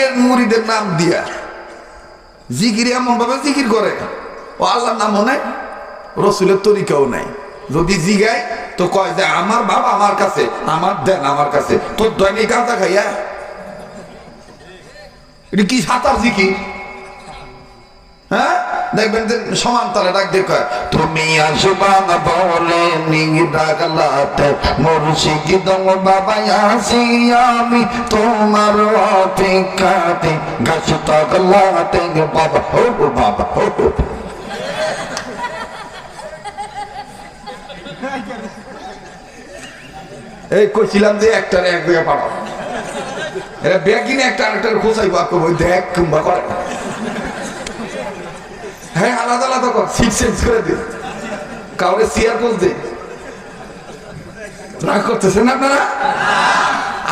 পীরের মুড়িদের নাম দিয়া। জিকির এমন ভাবে জিকির করে। ও আল্লাহর নামও নাই রসুলের তরিকাও নাই। যদি জিগায়, তো কয় যে, আমার বাবা আমার কাছে, আমার দেন আমার কাছে। তোর দৈনিক গাঁজা খাইয়া? এটা কি সাঁতার জিকির? হ্যাঁ? দেখবেন যে সমান তালে ডাক দিয়ে কয়, তুমি বলে আমি তোমার এই কইছিলাম যে একটার এক এরা ব্যাগিনে একটা আরেকটার খোঁচাইবো দেখ, কিংবা করে। হ্যাঁ আলাদা আলাদা কর সিট চেঞ্জ করে দে। কাউরে সিয়ার পোজ দে। রাগ করতেছেন আপনারা?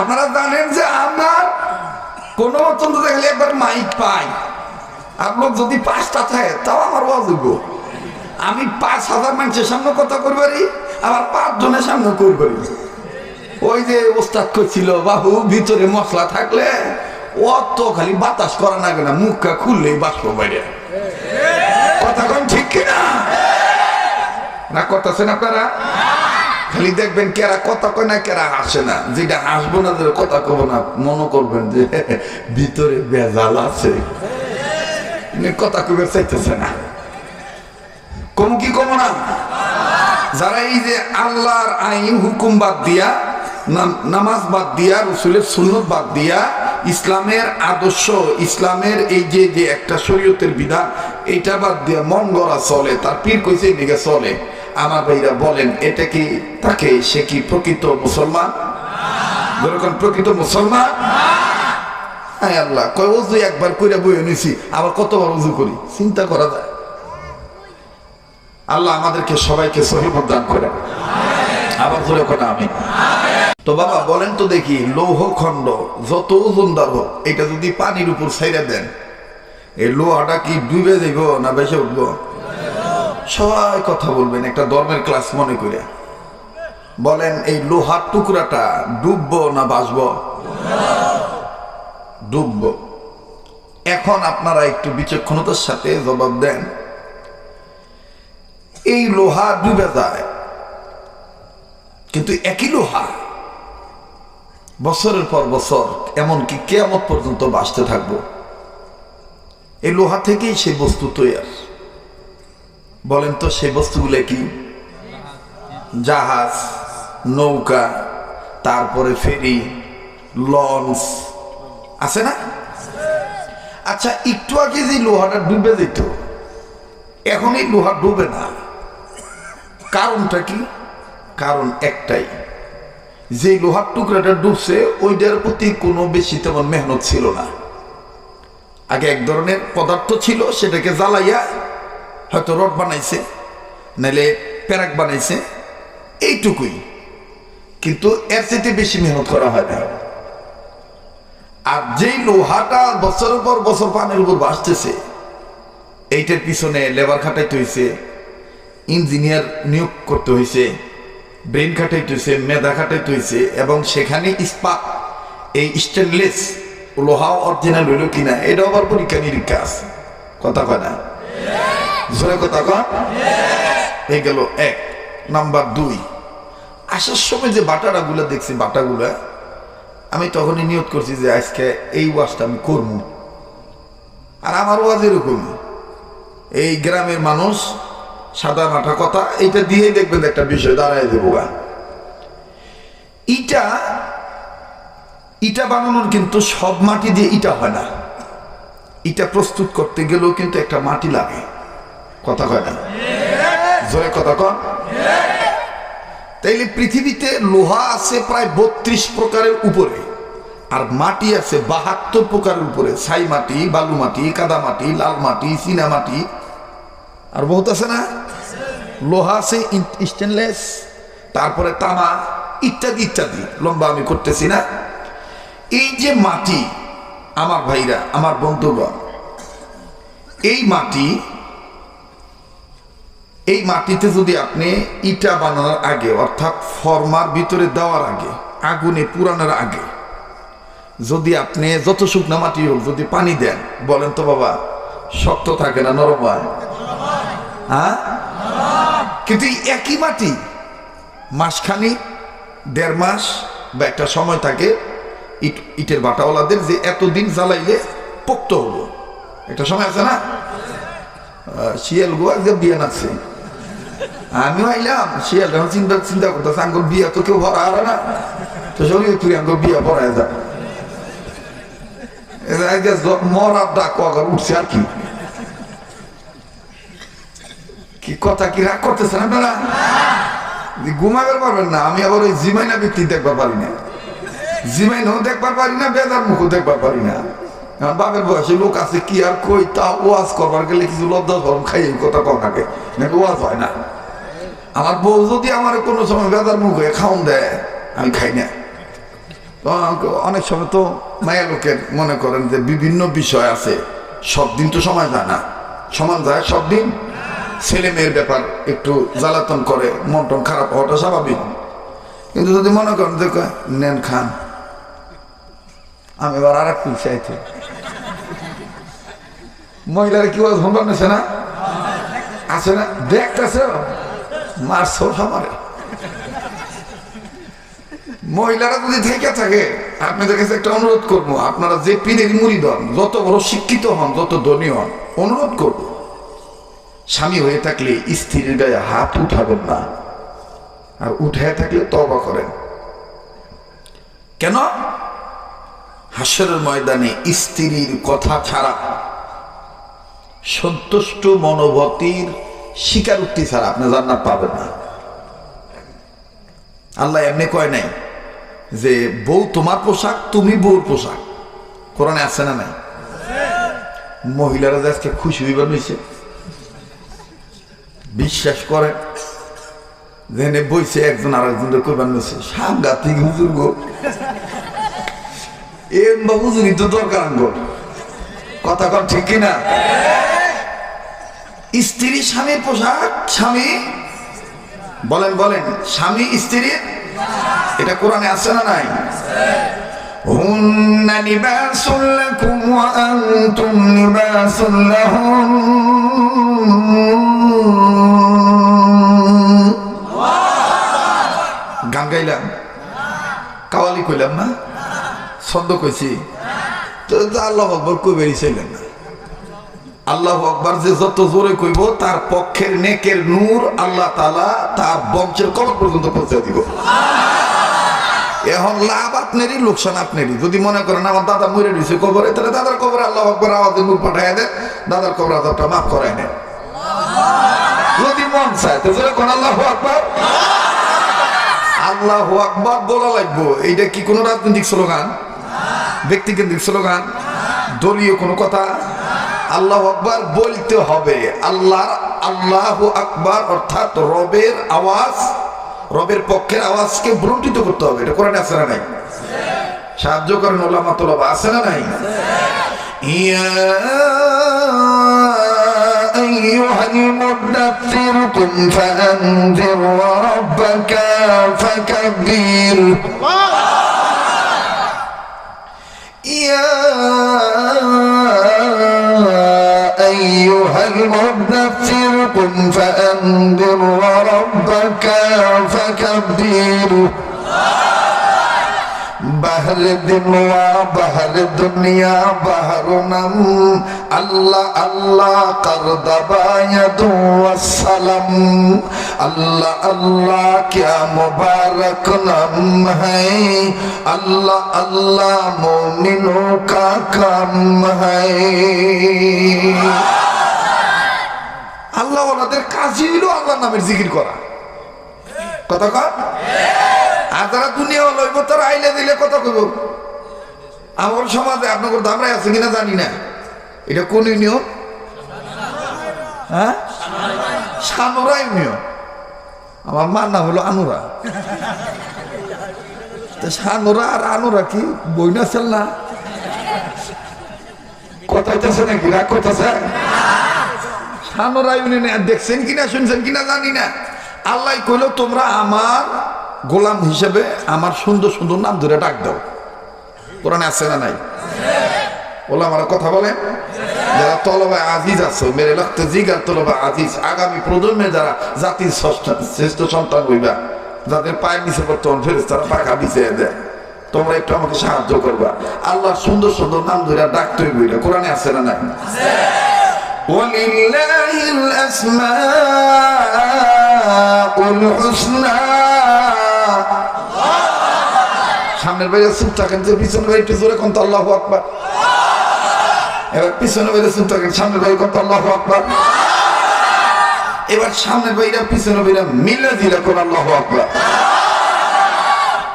আপনারা জানেন যে আমার কোন অত্যন্ত দেখলে একবার মাইক পাই। আপনার যদি পাঁচটা থাকে, তাও আমার অযোগ্য আমি পাঁচ হাজার মানুষের সামনে কথা করবারি আবার পাঁচ জনের সামনে করবারি ওই যে ওস্তাদ করছিল বাবু, ভিতরে মশলা থাকলে অত খালি বাতাস করা না, মুখটা খুললেই বাষ্প বাইরে। কথা ঠিক কিনা? না করতেছেন আপনারা? খালি দেখবেন কেরা কথা কয় কেরা হাসে না। যেটা হাসবো না কথা কব না মনে করবেন যে ভিতরে বেজাল আছে। কথা কবে চাইতেছে না। কম কি কম না? যারা এই যে আল্লাহর আইন হুকুম বাদ দিয়া, নাম- নামাজ বাদ দিয়া, রসুলের সুন্নত বাদ দিয়া ইসলামের আদর্শ, ইসলামের এই যে যে একটা শরীয়তের বিধান, এইটা বাদ দিয়ে মন গড়া চলে। তার পীর কইছে এদিকে চলে। আমার ভাইরা বলেন, এটা কি তাকে? সে কি প্রকৃত মুসলমান? যেরকম প্রকৃত মুসলমান? হ্যাঁ আল্লাহ, কয় অজু একবার কইরা বইয়ে নিছি, আবার কতবার উজু করি? চিন্তা করা যায়। আল্লাহ আমাদেরকে সবাইকে সহিবত দান করে আবার জোরে কথা আমি তো বাবা, বলেন তো দেখি, লৌহ খণ্ড, যত ওজনদার হোক এটা যদি পানির উপর ছাইরা দেন, এই লোহাটা কি ডুবে যাইব না বেসে উঠবো? সবাই কথা বলবেন, একটা ধর্মের ক্লাস মনে করে বলেন, এই লোহার টুকরাটা ডুববো না বাসবো ডুববো। এখন আপনারা একটু বিচক্ষণতার সাথে জবাব দেন। এই লোহা ডুবে যায়, কিন্তু একই লোহা বছরের পর বছর, এমনকি কেয়ামত পর্যন্ত বাঁচতে থাকব। এই লোহা থেকেই সেই বস্তু তৈরি বলেন তো, সেই বস্তুগুলো কি? জাহাজ, নৌকা, তারপরে ফেরি, লঞ্চ। আছে না? আচ্ছা একটু আগে যে লোহাটা ডুবে যেত, এখন এই লোহা ডুবে না। কারণটা কি? কারণ একটাই যে লোহার টুকরাটা ডুবছে, ওইটার প্রতি কোনো বেশি তেমন মেহনত ছিল না। আগে এক ধরনের পদার্থ ছিল, সেটাকে জ্বালাইয়া হয়তো রড বানাইছে, নাইলে প্যারাক বানাইছে, এইটুকুই। কিন্তু এর চাইতে বেশি মেহনত করা হয় না। আর যেই লোহাটা বছরের পর বছর পানির উপর ভাসতেছে, এইটার পিছনে লেবার খাটাইতে হয়েছে ইঞ্জিনিয়ার নিয়োগ করতে হয়েছে ব্রেন খাটাইতে হয়েছে মেধা খাটাইতে হয়েছে এবং সেখানে ইস্পাত এই স্টেনলেস লোহা অরিজিনাল হইল কিনা, এটা আবার পরীক্ষা নিরীক্ষা আছে। কথা কয় না? কথা কয়? এই গেল এক। নাম্বার দুই। আসার সময় যে বাটাটা গুলা দেখছি, বাটাগুলা, আমি তখনই নিয়ত করছি যে আজকে এই ওয়াজটা আমি করব। আর আমার ওয়াজ এরকম। এই গ্রামের মানুষ সাদা মাঠা কথা, এটা দিয়েই দেখবেন একটা বিষয়, দাঁড়ায় দেবো গা। ইটা ইটা বানানোর কিন্তু সব মাটি দিয়ে ইটা হয় না। ইটা প্রস্তুত করতে গেলেও কিন্তু একটা মাটি লাগে। কথা কয় না? জোরে কথা কন। তাইলে পৃথিবীতে লোহা আছে প্রায় বত্রিশ প্রকারের উপরে, আর মাটি আছে বাহাত্তর প্রকারের উপরে। ছাই মাটি, বালু মাটি, কাদা মাটি, লাল মাটি চীনা মাটি আর বহুত আছে না? লোহা আছে স্টেনলেস তারপরে তামা, ইত্যাদি ইত্যাদি। লম্বা আমি করতেছি না। এই যে মাটি, আমার ভাইরা, আমার বন্ধুগণ, এই মাটি, এই মাটিতে যদি আপনি ইটা বানানোর আগে, অর্থাৎ ফর্মার ভিতরে দেওয়ার আগে, আগুনে পুরানোর আগে, যদি আপনি, যত শুকনা মাটি হোক, যদি পানি দেন, বলেন তো বাবা, শক্ত থাকে না, নরম হয়? হ্যাঁ? কিন্তু একই মাটি, মাসখানি, দেড় মাস বা একটা সময় থাকে, ইট ইটের বাটাওয়ালাদের যে এতদিন জ্বালাইলে পোক্ত হলো। একটা সময় আছে না? শিয়াল গো একদম বিয়ে নাচছে আমিও আইলাম, শিয়াল যখন চিন্তা চিন্তা করতেছে আঙ্গুর বিয়া তো কেউ ভরা হারা না। তো শরীর তুই আঙ্গুর বিয়া ভরায় যা। মরার ডাক উঠছে আর কি। কি কথা কি রাগ করতেছেন আপনারা? ঘুমাবার পারবেন না আমি আবার ওই জিমাইনা ব্যক্তি দেখবার পারি না। জিমাইনাও দেখবার পারি না বেদার মুখও দেখবার পারি না। বাপের বয়সে লোক আছে কি আর কই তা ওয়াজ করবার গেলে কিছু লজ্জা সরম খাই এই কথা কম থাকে নাকি ওয়াজ হয় না? আমার বউ যদি আমার কোনো সময় বেদার মুখ হয়ে খাওন দেয় আমি খাই না। তো অনেক সময় তো মায়া লোকের মনে করেন যে বিভিন্ন বিষয় আছে সব দিন তো সময় যায় না। সমান যায় সব দিন। ছেলে মেয়ের ব্যাপার একটু জ্বালাতন করে মন টন খারাপ হওয়াটা স্বাভাবিক। কিন্তু যদি মনে করেন যে নেন, খান। আমি এবার আর এক পিস চাইতে। মহিলারা কি বল হোমবার নেছে না? আছে না? দেখতেছে মারছো আমারে মহিলারা যদি থেকে থাকে, আপনাদের কাছে একটা অনুরোধ করব, আপনারা যে পীরের মুড়ি হন যত বড় শিক্ষিত হন, যত ধনী হন, অনুরোধ করব। স্বামী হয়ে থাকলে স্ত্রীর গায়ে হাত উঠাবেন না। আর উঠে থাকলে তবা করেন। কেন? হাসরের ময়দানে স্ত্রীর কথা ছাড়া, সন্তুষ্ট মনোভতির স্বীকারোক্তি ছাড়া আপনি জান্নাত পাবেন না। আল্লাহ এমনি কয় নাই যে, বউ তোমার পোশাক, তুমি বউর পোশাক। কোরআনে আছে না নাই? মহিলারা যে আজকে খুশি হইবার হয়েছে বিশ্বাস করে। জেনে বইছে একজন আর একজনের কইবার নিছে সাংঘাতিক হুজুর গো। এম বা হুজুরই তো দরকার আঙ্গো। কথা কর ঠিক কিনা? স্ত্রী স্বামীর পোশাক, স্বামী। বলেন বলেন, স্বামী স্ত্রীর এটা কোরআনে আছে না নাই? হুন্না লিবাসুল লাকুম ওয়া আনতুম লিবাসুল লাহুম। কাওয়ালি কইলাম না? ছন্দ কইছি। তো আল্লাহ আকবর কই বেরিয়েছিলেন না। আল্লাহ আকবর যে যত জোরে কইব, তার পক্ষের নেকের নূর আল্লাহ তালা তার বংশের কবর পর্যন্ত পৌঁছে দিব। এখন লাভ আপনারই, লোকসান আপনারই। যদি মনে করেন, আমার দাদা মরে দিছে কবরে তাহলে দাদার কবরে আল্লাহ আকবর আওয়াজের নূর পাঠায় দেন, দাদার কবর আজাবটা মাফ করায় নেন। যদি মন চায়, তো কোন আল্লাহ আকবর। আল্লাহ আকবর বলা লাগবো। এইটা কি কোনো রাজনৈতিক স্লোগান? ব্যক্তিকেন্দ্রিক স্লোগান? দলীয় কোনো কথা? আল্লাহ আকবার বলতে হবে। আল্লাহর, আল্লাহ আকবার অর্থাৎ রবের আওয়াজ, রবের পক্ষের আওয়াজকে ব্রন্টিত করতে হবে। এটা কোরআনে আছে না নাই? সাহায্য করেন ওলামা তোলাবা আছে না নাই? ইয়া أيها المدثر قم فأنذر وربك فكبر يا أيها المدثر قم فأنذر وربك فكبر বাহর দিনুয়া, বাহর দুনিয়া, বাহর নাম। আল্লাহ আল্লাহ করদাবায়াদু আসসালাম আল্লাহ আল্লাহ, কিয়া মুবারক নাম হল্লাহ আল্লাহ মোমিনো কা কাম হ্যাঁ। আল্লাহ ওনাদের কাজই হলো আল্লাহ নামের জিকির করা। কথা কন? আর যারা দুনিয়া লইব, তারা আইলে দিলে কথা কইব? আমার সমাজে আপনার দামরাই আছে কিনা জানি না। এটা কোন ইউনিয়ন? হ্যাঁ? সানুরা ইউনিয়ন। আমার মার নাম হলো আনুরা। তা সানুরা আর আনুরা কি বই না ছিল না? কথা হইতেছে নাকি? রাগ করতেছে? সানুরা ইউনিয়নে দেখছেন কিনা, শুনছেন কিনা জানি না। আল্লাহ কইলো, তোমরা আমার গোলাম হিসেবে আমার সুন্দর সুন্দর নাম ধরে ডাক দাও কোরআনে আছে না নাই বলে আমার কথা বলে যারা তলবা আজিজ আছে মেরে লাগতে জিগার তলবা আজিজ আগামী প্রজন্মে যারা জাতির ষষ্ঠ- শ্রেষ্ঠ সন্তান হইবা যাদের পায়ের নিচে বর্তমান ফেরেস তারা পাখা বিছিয়ে দেয় তোমরা একটু আমাকে সাহায্য করবা আল্লাহ সুন্দর সুন্দর নাম ধরে ডাকতে হইবে কোরআনে আছে না নাই ولله الأسماء الحسنى সামনের বাইরে চুপ থাকেন যে পিছনের বাইরে একটু জোরে কোন তো আল্লাহ আকবার এবার পিছনের বাইরে চুপ থাকেন সামনের বাইরে কোন তো আল্লাহ আকবার এবার সামনের বাইরে পিছনের বাইরে মিলে দিলে কোন আল্লাহ আকবার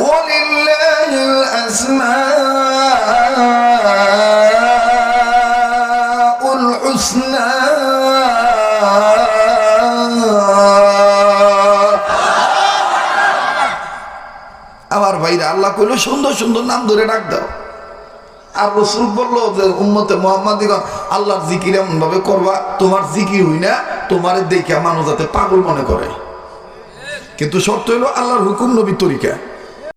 ولله الأسماء ভাইরা, আল্লাহ কইল, সুন্দর সুন্দর নাম ধরে ডাক দাও। আর রসুল বলল যে, উম্মতে মোহাম্মদ আল্লাহর জিকির এমনভাবে করবা, তোমার জিকির হই না, তোমার দেখে মানুষ যাতে পাগল মনে করে। কিন্তু সত্য হইল, আল্লাহর হুকুম নবী তরিকা।